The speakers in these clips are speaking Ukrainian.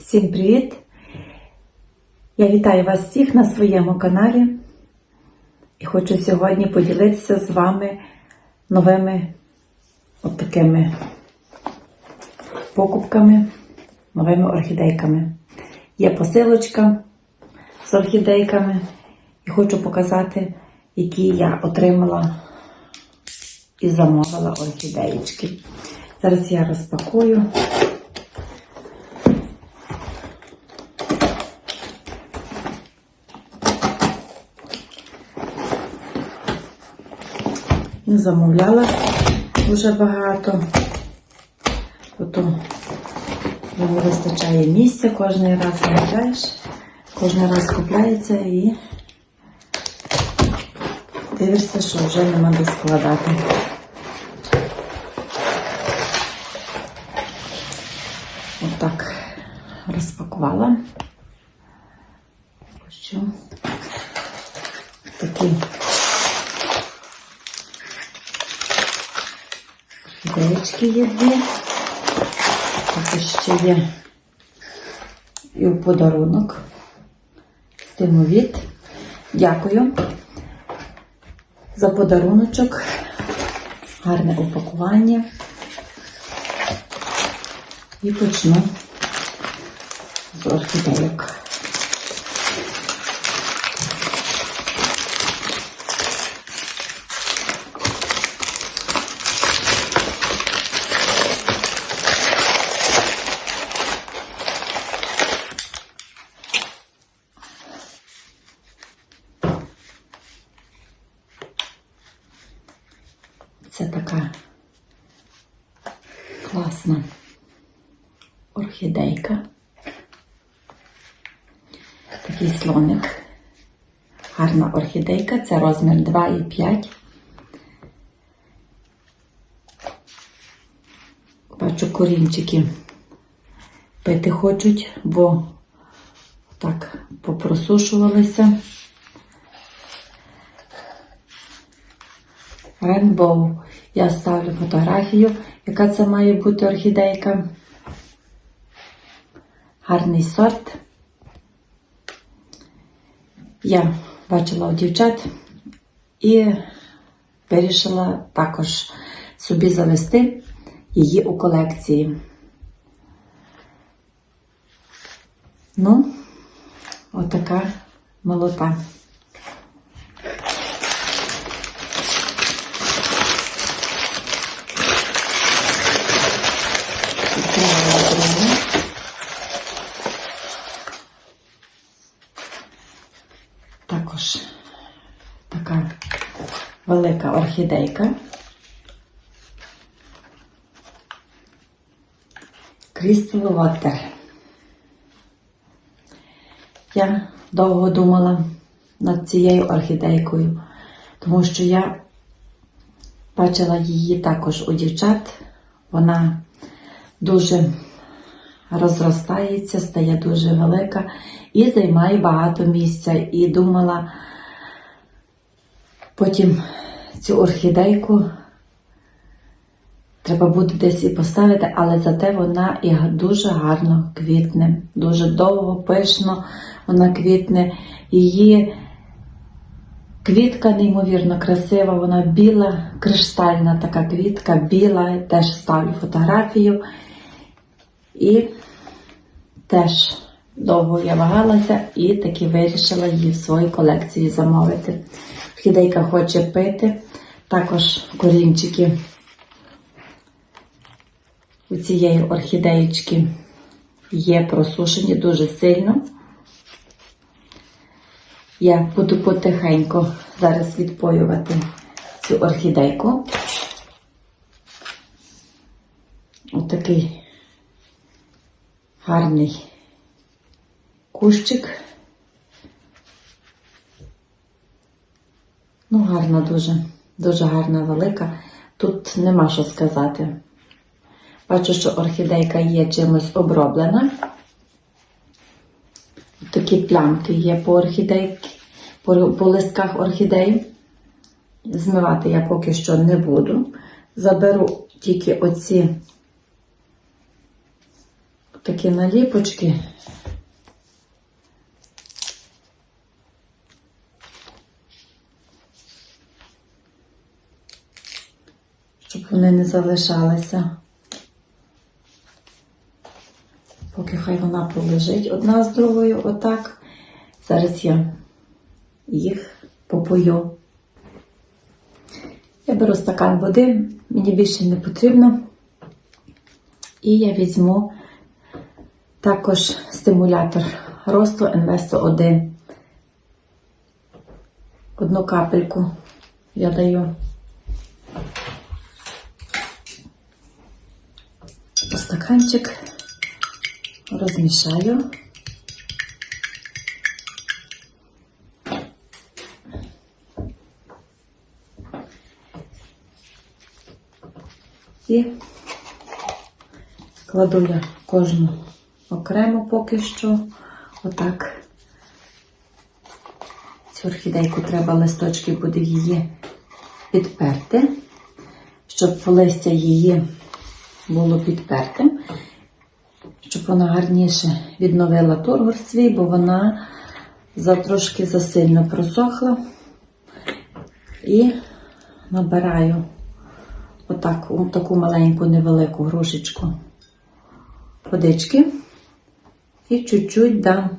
Всім привіт! Я вітаю вас всіх на своєму каналі і хочу сьогодні поділитися з вами новими от такими покупками, новими орхідейками. Є посилочка з орхідейками і хочу показати, які я отримала і замовила орхідеєчки. Зараз я розпакую. Не замовляла дуже багато. Потім не вистачає місця, кожен раз замовляєш, кожен раз купляється і дивишся, що вже нема де складати. Отак розпакувала. Що такий Деячки є дві. Також ще є і у подарунок. Стимовіт. Дякую за подаруночок. Гарне упакування. І почну з орхідейок. Це така класна орхідейка. Такий слоник. Гарна орхідейка. Це розмір 2,5. Бачу, корінчики пити хочуть, бо так попросушувалися. Ренбоу. Я ставлю фотографію, яка це має бути орхідейка. Гарний сорт. Я бачила у дівчат і вирішила також собі завести її у колекції. Ну, отака молота. Відкриваю другу. Також така велика орхідейка. Crystal Water. Я довго думала над цією орхідейкою, тому що я бачила її також у дівчат. Вона дуже розростається, стає дуже велика і займає багато місця. І думала потім цю орхідейку треба буде десь і поставити, але зате вона і дуже гарно квітне, дуже довго, пишно вона квітне. Її Квітка неймовірно красива, вона біла, криштальна така квітка, біла, теж ставлю фотографію. І теж довго я вагалася і таки вирішила її в своїй колекції замовити. Орхідейка хоче пити, також корінчики у цієї орхідеєчки є просушені дуже сильно. Я буду потихеньку зараз відпоювати цю орхідейку. Отакий гарний кущик. Ну, гарна дуже, дуже гарна велика. Тут нема що сказати. Бачу, що орхідейка є чимось оброблена. Такі плямки є по орхідейки, по, по листках орхідей. Змивати я поки що не буду. Заберу тільки оці такі наліпочки. Щоб вони не залишалися. Поки хай вона полежить одна з другою, отак. Зараз я їх попою. Я беру стакан води, мені більше не потрібно. І я візьму також стимулятор росту НВ-101. Одну капельку я даю. У стаканчик розмішаю. І кладу я кожну окремо поки що. Отак. Цю орхідейку треба листочки буде її підперти, щоб листя її було підпертим, щоб вона гарніше відновила тургор свій, бо вона за трошки засильно просохла. І набираю отак, таку маленьку невелику грушечку водички і чуть-чуть дам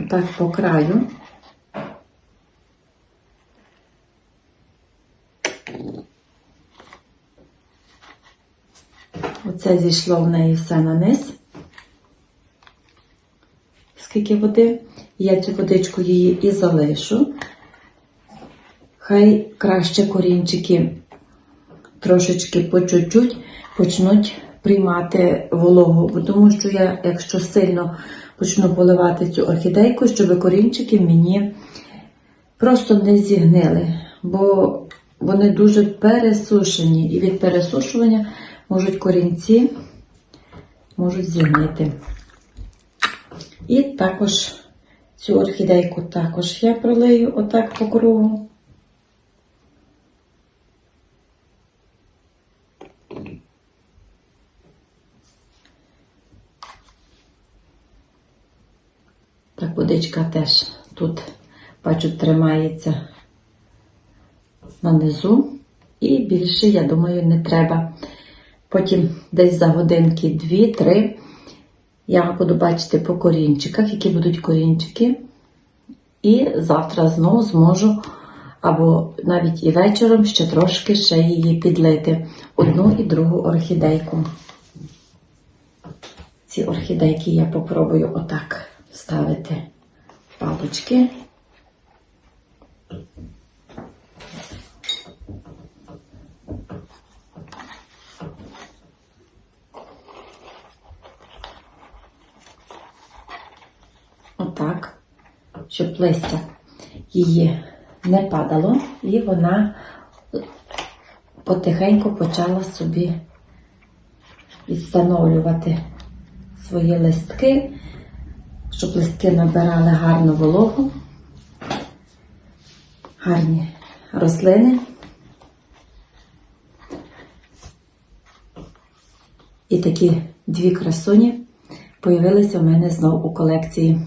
отак по краю. Оце зійшло в неї все на низ. Скільки води. Я цю водичку її і залишу. Хай краще корінчики трошечки по чуть-чуть почнуть приймати вологу, бо тому що я, якщо сильно почну поливати цю орхідейку, щоб корінчики мені просто не зігнили, бо вони дуже пересушені, і від пересушування можуть корінці можуть зігнити. І також цю орхідейку також я пролию отак по кругу. Так, водичка теж тут, бачу, тримається на низу. І більше, я думаю, не треба. Потім десь за годинки 2-3 я буду бачити по корінчиках, які будуть корінчики. І завтра знову зможу, або навіть і вечором ще трошки ще її підлити. Одну і другу орхідейку. Ці орхідейки я попробую отак ставити палочки. Отак, щоб листя її не падало, і вона потихеньку почала собі відстановлювати свої листки, щоб листки набирали гарну вологу, гарні рослини. І такі дві красуні появилися у мене знов у колекції.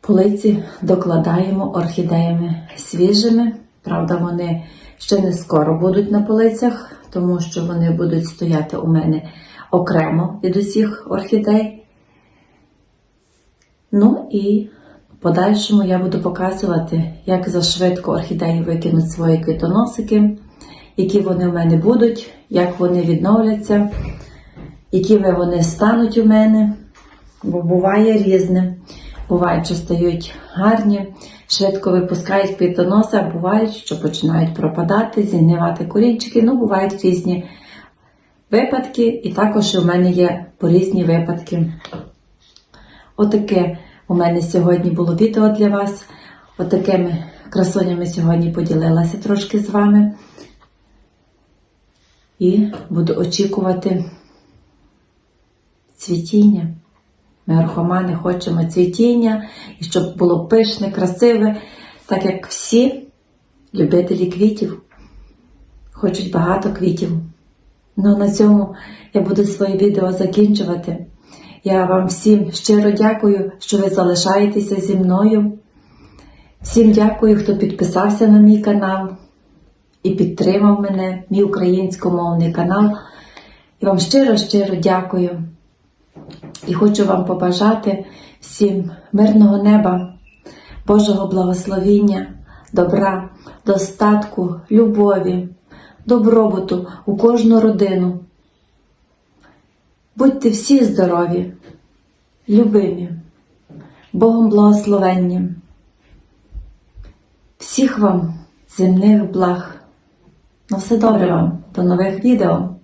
Полиці докладаємо орхідеями свіжими. Правда, вони ще не скоро будуть на полицях, тому що вони будуть стояти у мене окремо від усіх орхідей. Ну і в подальшому я буду показувати, як зашвидко орхідеї викинуть свої квітоносики, які вони в мене будуть, як вони відновляться, якими вони стануть у мене, бо буває різне. Бувають, що стають гарні, швидко випускають квітоноси, а бувають, що починають пропадати, зігнивати корінчики. Ну, бувають різні випадки, і також у мене є порізні випадки. Отаке у мене сьогодні було відео для вас. Отакими красонями сьогодні поділилася трошки з вами. І буду очікувати цвітіння. Ми орхомани хочемо цвітіння, і щоб було пишне, красиве, так як всі любителі квітів хочуть багато квітів. Ну, на цьому я буду своє відео закінчувати. Я вам всім щиро дякую, що ви залишаєтеся зі мною. Всім дякую, хто підписався на мій канал і підтримав мене, мій українськомовний канал. І вам щиро-щиро дякую. І хочу вам побажати всім мирного неба, Божого благословіння, добра, достатку, любові, добробуту у кожну родину. Будьте всі здорові, любимі, Богом благословенні. Всіх вам земних благ. На все добре вам, до нових відео!